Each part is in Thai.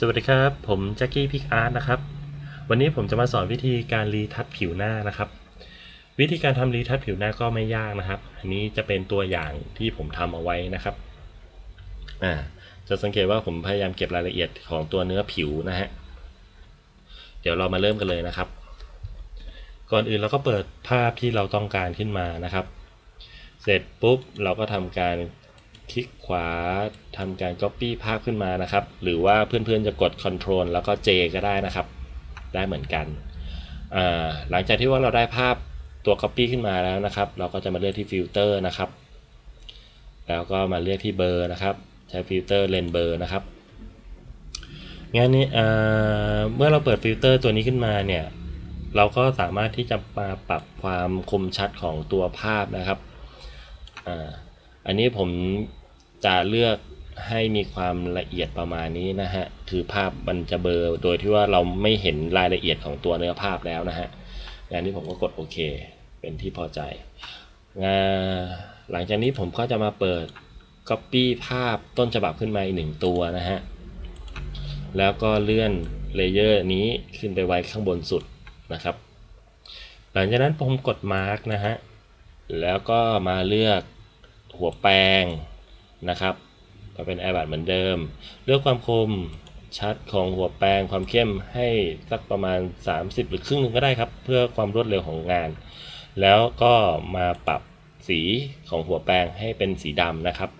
สวัสดีครับ ผมแจ็คกี้พิกอาร์ตนะครับ วันนี้ผมจะมาสอนวิธีการรีทัชผิวหน้านะครับ วิธีการทำรีทัชผิวหน้าก็ไม่ยากนะครับ อันนี้จะเป็นตัวอย่างที่ผมทำเอาไว้นะครับอ่าจะสังเกตว่าผมพยายามเก็บรายละเอียดของตัวเนื้อผิวนะฮะเดี๋ยวเรามาเริ่มกันเลยนะครับ ก่อนอื่นเราก็เปิดภาพที่เราต้องการขึ้นมานะครับ เสร็จปุ๊บเราก็ทำการ คลิกขวาทำการ Copy ภาพขึ้นมานะครับ หรือว่าเพื่อนๆจะกด Ctrl แล้วก็ J ก็ได้นะครับ ได้เหมือนกันอ่าหลังจากที่ว่าเราได้ภาพตัว Copy ขึ้นมาแล้วนะครับ เราก็จะมาเลือกที่ฟิลเตอร์นะครับ แล้วก็มาเลือกที่เบอร์นะครับ ใช้ฟิลเตอร์เลนเบอร์นะครับงานนี้เอ่อเมื่อเราเปิดฟิลเตอร์ตัวนี้ขึ้นมาเนี่ย เราก็สามารถที่จะมาปรับความคมชัดของตัวภาพนะครับอ่าอันนี้ผม จะเลือกให้มีความละเอียดประมาณนี้นะฮะ คือภาพมันจะเบลอโดยที่ว่าเราไม่เห็นรายละเอียดของตัวเนื้อภาพแล้วนะฮะอย่างนี้ผมก็กดโอเค เป็นที่พอใจอ่าหลังจากนี้ผมก็จะมาเปิด Copy ภาพต้นฉบับขึ้นมาอีกหนึ่งตัวนะฮะ แล้วก็เลื่อนเลเยอร์นี้ขึ้นไปไว้ข้างบนสุดนะครับ หลังจากนั้นผมกด Mark นะฮะ แล้วก็มาเลือกหัวแปรง นะครับ ก็เป็น a i r b r u s เหมือนเดิม เลือกความคมชัดของหัวแปรงความเข้มให้สักประมาณ 30 หรือครึ่งหนึงก็ได้ครับ เพื่อความรวดเร็วของงาน แล้วก็มาปรับสีของหัวแปรงให้เป็นสีดำนะครับ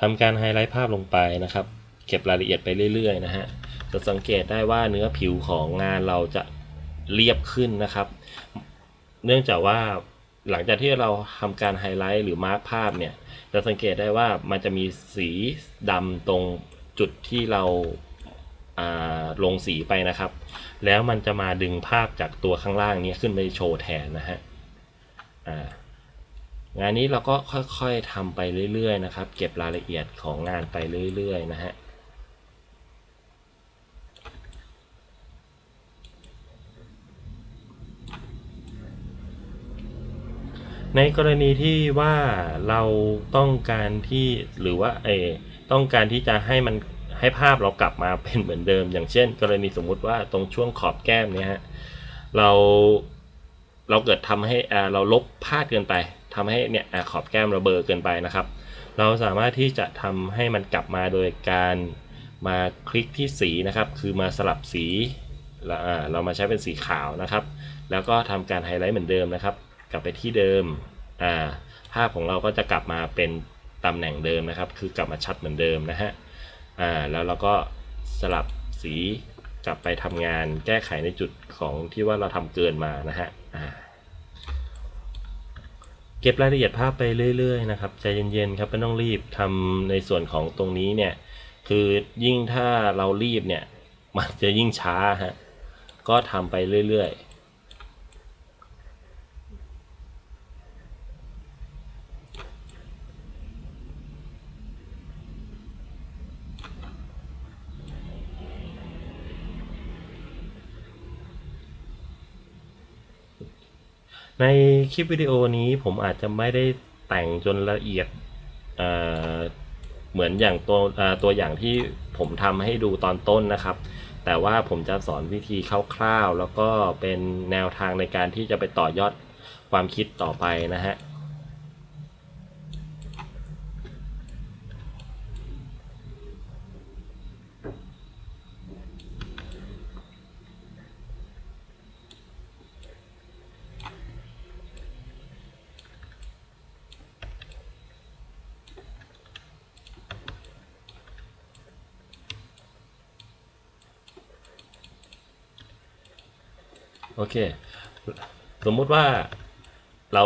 ทำการไฮไลท์ภาพลงไปนะครับ เก็บรายละเอียดไปเรื่อยๆนะฮะจะสังเกตได้ว่าเนื้อผิวของงานเราจะเรียบขึ้นนะครับ เนื่องจากว่าหลังจากที่เราทำการไฮไลท์หรือมาร์กภาพเนี่ย จะสังเกตได้ว่ามันจะมีสีดำตรงจุดที่เราลงสีไปนะครับ แล้วมันจะมาดึงภาพจากตัวข้างล่างนี้ขึ้นไปโชว์แทนนะฮะงานนี้เราก็ค่อยๆทำไปเรื่อยๆนะครับ เก็บรายละเอียดของงานไปเรื่อยๆนะฮะ ในกรณีที่ว่าเราต้องการที่หรือว่าเออต้องการที่จะให้มันให้ภาพเรากลับมาเป็นเหมือนเดิม อย่างเช่น กรณีสมมุติว่าตรงช่วงขอบแก้มเนี่ยฮะเราเราเกิดทำให้อ่าเราลบพลาดเกินไปทำให้เนี่ยอ่าขอบแก้มเราเบลอเกินไปนะครับ เราสามารถที่จะทำให้มันกลับมาโดยการมาคลิกที่สีนะครับ คือมาสลับสีแล้วอ่าเรามาใช้เป็นสีขาวนะครับ แล้วก็ทำการไฮไลท์เหมือนเดิมนะครับ กลับไปที่เดิมอ่าภาพของเราก็จะกลับมาเป็นตำแหน่งเดิมนะครับ คือกลับมาชัดเหมือนเดิมนะฮะอ่าแล้วเราก็สลับสีกลับไปทำงานแก้ไขในจุดของที่ว่าเราทำเกินมานะฮะอ่าเก็บรายละเอียดภาพไปเรื่อยๆนะครับใจเย็นๆครับไม่ต้องรีบทำในส่วนของตรงนี้เนี่ยคือยิ่งถ้าเรารีบเนี่ยมันจะยิ่งช้าฮะก็ทำไปเรื่อยๆ ในคลิปวิดีโอนี้ผมอาจจะไม่ได้แต่งจนละเอียดเเหมือนอย่างตัวตัวอย่างที่ผมทำให้ดูตอนต้นนะครับ แต่ว่าผมจะสอนวิธีคร่าวๆ แล้วก็เป็นแนวทางในการที่จะไปต่อยอดความคิดต่อไปนะฮะ โอเค สมมุติว่าเรา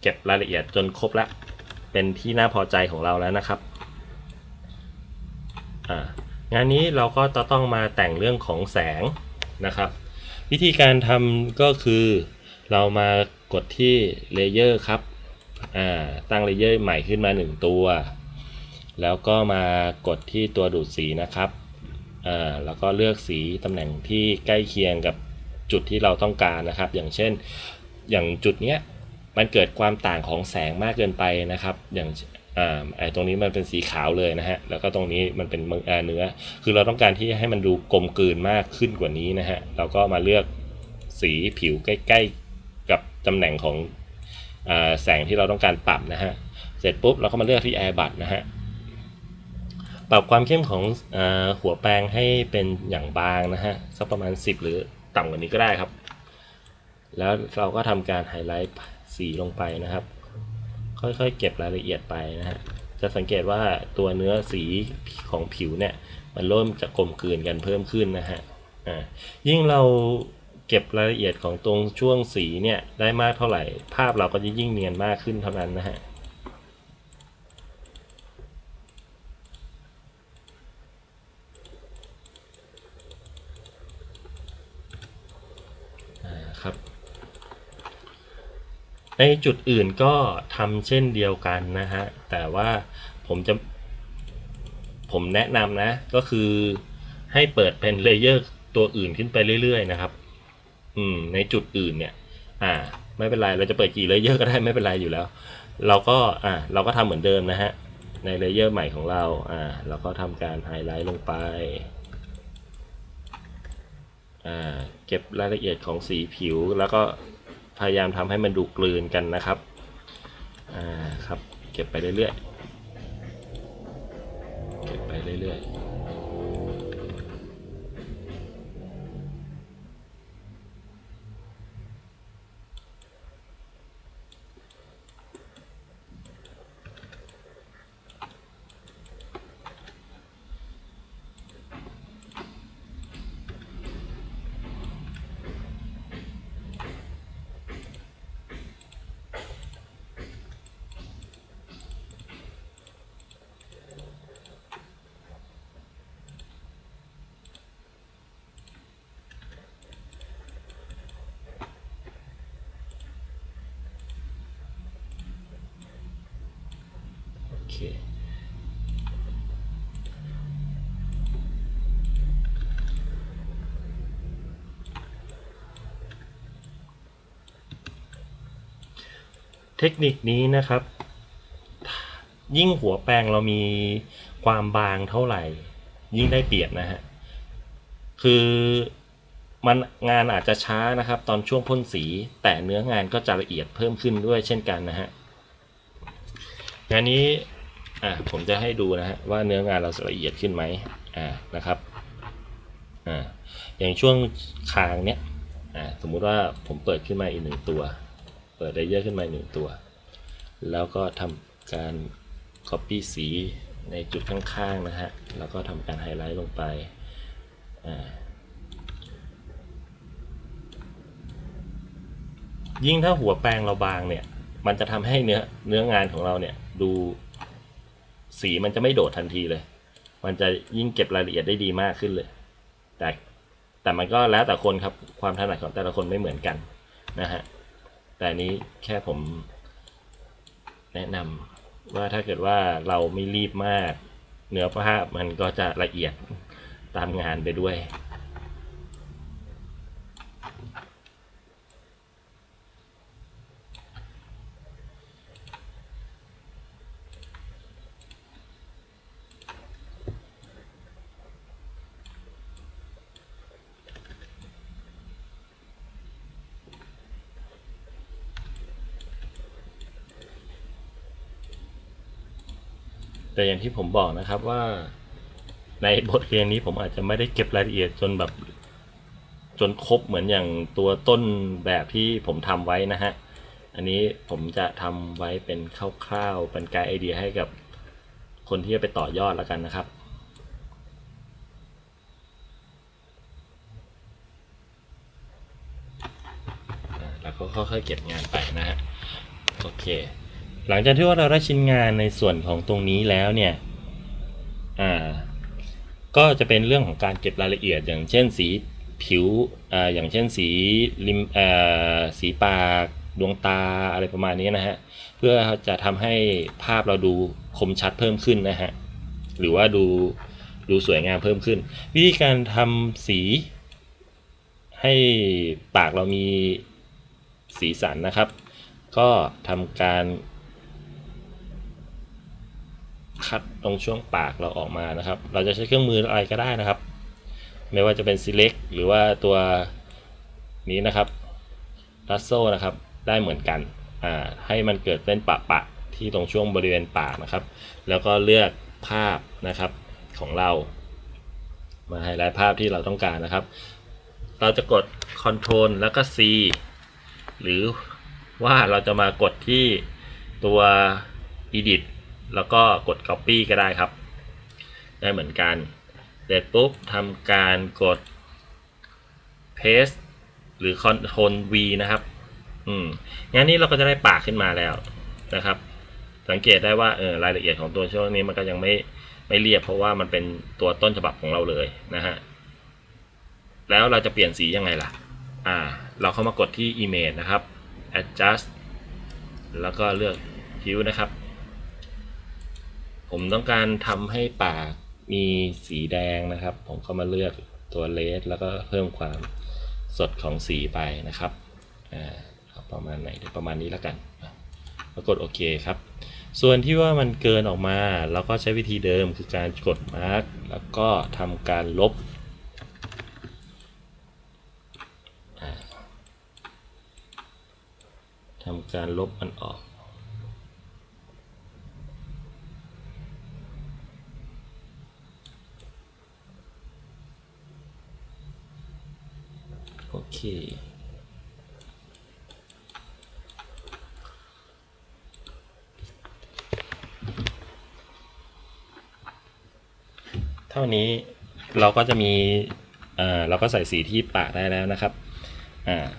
เก็บรายละเอียดจนครบแล้ว เป็นที่น่าพอใจของเราแล้วนะครับงานนี้เราก็จะต้องมาแต่งเรื่องของแสงนะครับ วิธีการทำก็คือเรามากดที่เลเยอร์ครับตั้งเลเยอร์ใหม่ขึ้นมา 1 ตัว แล้วก็มากดที่ตัวดูดสีนะครับแล้วก็เลือกสีตำแหน่งที่ใกล้เคียงกับ จุดที่เราต้องการนะครับ อย่างเช่นอย่างจุดเนี้ยมันเกิดความต่างของแสงมากเกินไปนะครับ อย่างอ่าไอ้ตรงนี้มันเป็นสีขาวเลยนะฮะแล้วก็ตรงนี้มันเป็นเนื้อ คือเราต้องการที่ให้มันดูกลมกลืนมากขึ้นกว่านี้นะฮะเราก็มาเลือกสีผิวใกล้ ๆ กับตำแหน่งของอแสงที่เราต้องการปรับนะฮะเสร็จปุ๊บเราก็มาเลือกที่ Air b u d นะฮะปรับความเข้มของอหัวแปรงให้เป็นอย่างบางนะฮะสักประมาณ 10 หรือ ต่ำกว่านี้ก็ได้ครับ แล้วเราก็ทำการไฮไลท์สีลงไปนะครับ ค่อยๆ เก็บรายละเอียดไปนะฮะจะสังเกตว่าตัวเนื้อสีของผิวเนี่ยมันเริ่มจะกลมกลืนกันเพิ่มขึ้นนะฮะอ่ายิ่งเราเก็บรายละเอียดของตรงช่วงสีเนี่ยได้มากเท่าไหร่ ภาพเราก็จะยิ่งเนียนมากขึ้นเท่านั้นนะฮะ อ่าครับ ในจุดอื่นก็ทำเช่นเดียวกันนะฮะ แต่ว่าผมจะ ผมแนะนำนะ ก็คือให้เปิดเป็นเลเยอร์ตัวอื่นขึ้นไปเรื่อย ๆ นะครับ อืม ในจุดอื่นเนี่ย อ่า ไม่เป็นไร เราจะเปิดกี่เลเยอร์ก็ได้ไม่เป็นไรอยู่แล้ว เราก็ อ่า เราก็ทำเหมือนเดิมนะฮะ ในเลเยอร์ใหม่ของเรา อ่า เราก็ทำการไฮไลท์ลงไป อ่า เก็บรายละเอียดของสีผิวแล้วก็ พยายามทำให้มันดูกลืนกันนะครับ อ่าครับ เก็บไปเรื่อยๆ เคเทคนิคนี้นะครับ ยิ่งหัวแปรงเรามีความบางเท่าไหร่ ยิ่งได้เปรียบนะฮะ คือมันงานอาจจะช้านะครับ ตอนช่วงพ่นสีแต่เนื้องานก็จะละเอียดเพิ่มขึ้นด้วยเช่นกันนะฮะงานนี้ อะผมจะให้ดูนะฮะว่าเนื้องานเราละเอียดขึ้นไหมอ่านะครับอ่าอย่างช่วงคางเนี้ยอ่าสมมุติว่าผมเปิดขึ้นมาอีกหนึ่งตัว เปิดเลเยอร์ขึ้นมาหนึ่งตัว แล้วก็ทำการ copy สีในจุดข้างๆนะฮะแล้วก็ทำการไฮไลท์ลงไปอ่ายิ่งถ้าหัวแปรงเราบางเนี่ย มันจะทำให้เนื้อเนื้องานของเราเนี่ยดู สีมันจะไม่โดดทันทีเลย มันจะยิ่งเก็บรายละเอียดได้ดีมากขึ้นเลย แต่แต่มันก็แล้วแต่คนครับความถนัดของแต่ละคนไม่เหมือนกันนะฮะแต่นี้แค่ผมแนะนำว่าถ้าเกิดว่าเราไม่รีบมาก เนื้อผ้ามันก็จะละเอียดตามงานไปด้วย แต่อย่างที่ผมบอกนะครับว่าในบทเรียนนี้ผมอาจจะไม่ได้เก็บรายละเอียดจนแบบจนครบเหมือนอย่างตัวต้นแบบที่ผมทำไว้นะฮะ อันนี้ผมจะทำไว้เป็นคร่าวๆเป็นไกด์ไอเดียให้กับคนที่จะไปต่อยอดแล้วกันนะครับแล้วก็ค่อยๆเก็บงานไปนะฮะ โอเค หลังจากที่ว่าเราได้ชิ้นงานในส่วนของตรงนี้แล้วเนี่ยอ่าก็จะเป็นเรื่องของการเก็บรายละเอียด อย่างเช่นสีผิวอ่าอย่างเช่นสีริมอ่าสีปากดวงตาอะไรประมาณนี้นะฮะเพื่อจะทำให้ภาพเราดูคมชัดเพิ่มขึ้นนะฮะหรือว่าดูดูสวยงามเพิ่มขึ้น วิธีการทำสีให้ปากเรามีสีสันนะครับ ก็ทำการ คัดตรงช่วงปากเราออกมานะครับ เราจะใช้เครื่องมืออะไรก็ได้นะครับ ไม่ว่าจะเป็น select หรือว่าตัวนี้นะครับรัสโซนะครับ ได้เหมือนกันอ่าให้มันเกิดเส้นปะปะที่ตรงช่วงบริเวณปากนะครับ แล้วก็เลือกภาพนะครับของเรา มาไฮไลท์ภาพที่เราต้องการนะครับ เราจะกด Ctrl แล้วก็ C หรือว่าเราจะมากดที่ตัว Edit แล้วก็กด Copy ก็ได้ครับ ได้เหมือนกันเสร็จปุ๊บทำการกด Paste หรือ Ctrl V นะครับ อืมงั้นนี้เราก็จะได้ปากขึ้นมาแล้วนะครับ สังเกตได้ว่าเออรายละเอียดของตัวช่วงนี้มันก็ยังไม่ไม่เรียบเพราะว่ามันเป็นตัวต้นฉบับของเราเลยนะฮะ แล้วเราจะเปลี่ยนสียังไงล่ะ อ่า เราเข้ามากดที่ Image นะครับ Adjust แล้วก็เลือก Hue นะครับ ผมต้องการทำให้ปากมีสีแดงนะครับ ผมก็มาเลือกตัวเลสแล้วก็เพิ่มความสดของสีไปนะครับอ่าประมาณไหนเดี๋ยวประมาณนี้แล้วกันแล้วกดโอเคครับ ส่วนที่ว่ามันเกินออกมาเราก็ใช้วิธีเดิมคือการกดมาร์กแล้วก็ทำการลบทำการลบมันออก โอ เค เท่านี้เราก็จะมีเราก็ใส่สีที่ปากได้แล้วนะครับ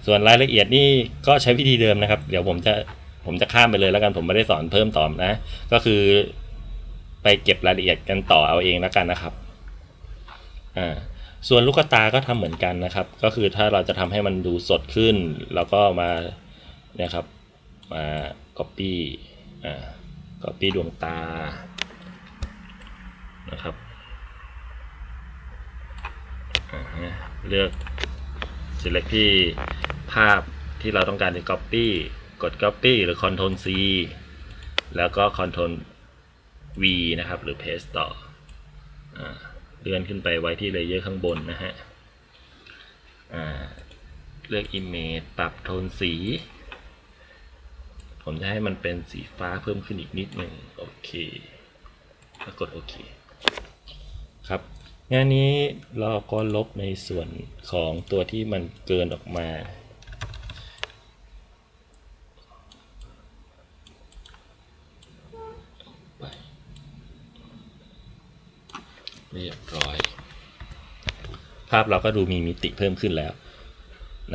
ส่วนรายละเอียดนี่ก็ใช้วิธีเดิมนะครับ เดี๋ยวผมจะผมจะข้ามไปเลยแล้วกันผมไม่ได้สอนเพิ่มต่อนะ ก็คือไปเก็บรายละเอียดกันต่อเอาเองแล้วกันนะครับ อ่า ส่วนลูกตาก็ทำเหมือนกันนะครับ ก็คือถ้าเราจะทำให้มันดูสดขึ้นเราก็มาเนี่ยครับมา copy อ่า copy ดวงตานะครับเลือก select ที่ภาพที่เราต้องการจะ copy กด copy หรือ Ctrl C แล้วก็ Ctrl V นะครับ หรือ paste ต่ออา เลื่อนขึ้นไปไว้ที่เลเยอร์ข้างบนนะฮะเลือก image ปรับโทนสี ผมจะให้มันเป็นสีฟ้าเพิ่มขึ้นอีกนิดหนึ่งโอเคแล้วกดโอเคครับงานนี้เราก็ลบในส่วนของตัวที่มันเกินออกมา ไปเรียบร้อย ภาพเราก็ดูมีมิติเพิ่มขึ้นแล้ว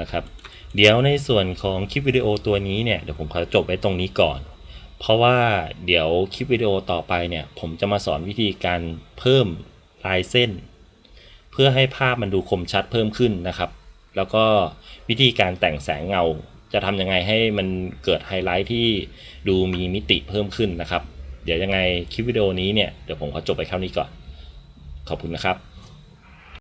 นะครับ เดี๋ยวในส่วนของคลิปวิดีโอตัวนี้เนี่ยเดี๋ยวผมขอจบไว้ตรงนี้ก่อน เพราะว่าเดี๋ยวคลิปวิดีโอต่อไปเนี่ยผมจะมาสอนวิธีการเพิ่มลายเส้น เพื่อให้ภาพมันดูคมชัดเพิ่มขึ้นนะครับ แล้วก็วิธีการแต่งแสงเงาจะทำยังไงให้มันเกิดไฮไลท์ที่ดูมีมิติเพิ่มขึ้นนะครับ เดี๋ยวยังไงคลิปวิดีโอนี้เนี่ยเดี๋ยวผมขอจบไปเท่านี้ก่อน ขอบคุณนะครับ